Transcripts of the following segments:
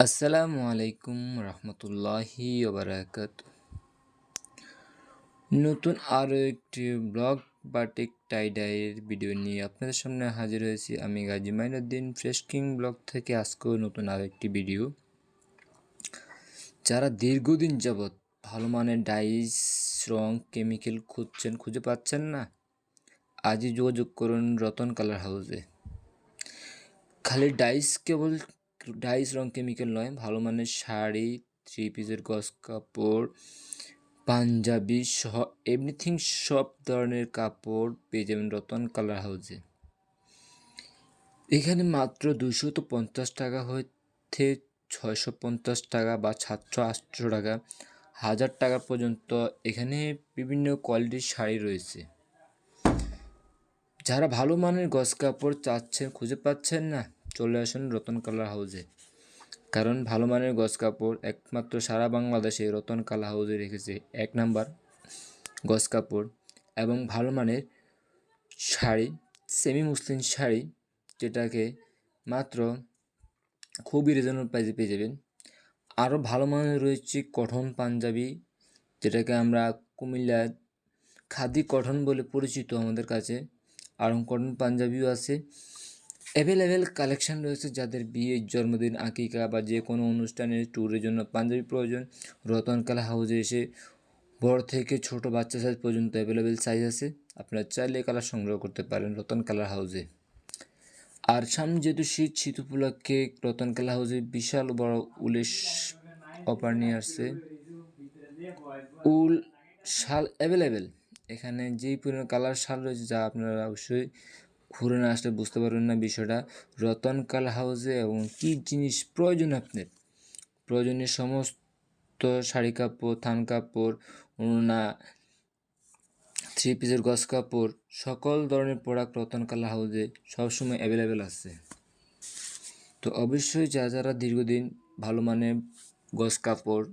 আসসালামু আলাইকুম রহমতুল্লাহি ওবরাকাত। নতুন আরও একটি ব্লগ বাটিক টাইডাইয়ের ভিডিও নিয়ে আপনাদের সামনে হাজির হয়েছি আমি Gazi Mainuddin fresh king blog থেকে আজকেও নতুন আরও একটি ভিডিও। যারা দীর্ঘদিন যাবৎ ভালো মানের ডাইস, রং, কেমিক্যাল খুঁজছেন, খুঁজে পাচ্ছেন না, আজই যোগাযোগ করুন রতন কালার হাউসে। খালি ডাইস কেবল ডাইস রং কেমিক্যাল নয়, ভালো মানের শাড়ি থ্রি পিসের গস কাপড়, পাঞ্জাবি সহ এভরিথিং সব ধরনের কাপড় পেয়ে যাবেন রতন কালার হাউসে। এখানে মাত্র দুশো তো পঞ্চাশ টাকা হইতে ছয়শো পঞ্চাশ টাকা বা সাতশো আটশো টাকা। হাজার টাকা পর্যন্ত এখানে বিভিন্ন কোয়ালিটির শাড়ি রয়েছে। যারা ভালো মানের গস কাপড় চাচ্ছেন, খুঁজে পাচ্ছেন না চলে আসুন রতন কালার হাউসে কারণ ভালো মানের গস কাপড় একমাত্র সারা বাংলাদেশে রতন কালার হাউসে রেখেছে। এক নাম্বার গস কাপড় এবং ভালো মানের শাড়ি সেমি মুসলিম শাড়ি, যেটাকে মাত্র খুবই রিজনেবল প্রাইসে পেয়ে যাবেন। আরও ভালো মানের রয়েছে কঠন পাঞ্জাবি, যেটাকে আমরা কুমিল্লা খাদি কঠন বলে পরিচিত আমাদের কাছে। আরং কটন পাঞ্জাবিও আছে। অ্যাভেলেবেল কালেকশান রয়েছে যাদের বিয়ে জন্মদিন, আকিকা বা যে কোনো অনুষ্ঠানের ট্যুরের জন্য পাঞ্জাবি প্রয়োজন। রতনকালা হাউজে এসে বড় থেকে ছোট বাচ্চা সাইজ পর্যন্ত অ্যাভেলেবেল সাইজ আছে। আপনারা চাইলে কালার সংগ্রহ করতে পারেন রতন কালার হাউসে আর সামনে যেহেতু শীত শীত উপলক্ষে রতন কালার হাউজে বিশাল বড় উলের অফার নিয়ে আসছে। উল, শাল অ্যাভেলেবেল এখানে যেই পরিমাণ কালার শাল রয়েছে যা আপনারা অবশ্যই ঘুরে না আসলে বুঝতে পারবেন না বিষয়টা। রতন কাল হাউসে এবং কী জিনিস প্রয়োজন আপনার? প্রয়োজনীয় সমস্ত শাড়ি কাপড়, থান কাপড় ওনা থ্রি পিসের গস কাপড়, সকল ধরনের প্রোডাক্ট রতন কালা হাউসে সবসময় অ্যাভেলেবেল আছে। তো অবশ্যই যা যারা দীর্ঘদিন ভালো মানের গস কাপড়,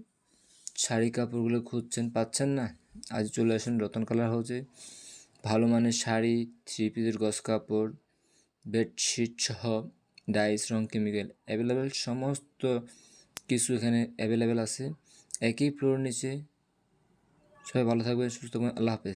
শাড়ি কাপড়গুলো খুঁজছেন, পাচ্ছেন না, আজ চলে আসেন রতন কালার হাউসে। ভালো মানের শাড়ি থ্রি পিসের গস কাপড়, বেডশিট সহ ডাইস, রং কেমিক্যাল অ্যাভেলেবেল সমস্ত কিছু এখানে অ্যাভেলেবেল আছে। একই ফ্লোর নিচে। সবাই ভালো থাকবেন, সুস্থ থাকবেন, আল্লাহ হাফেজ।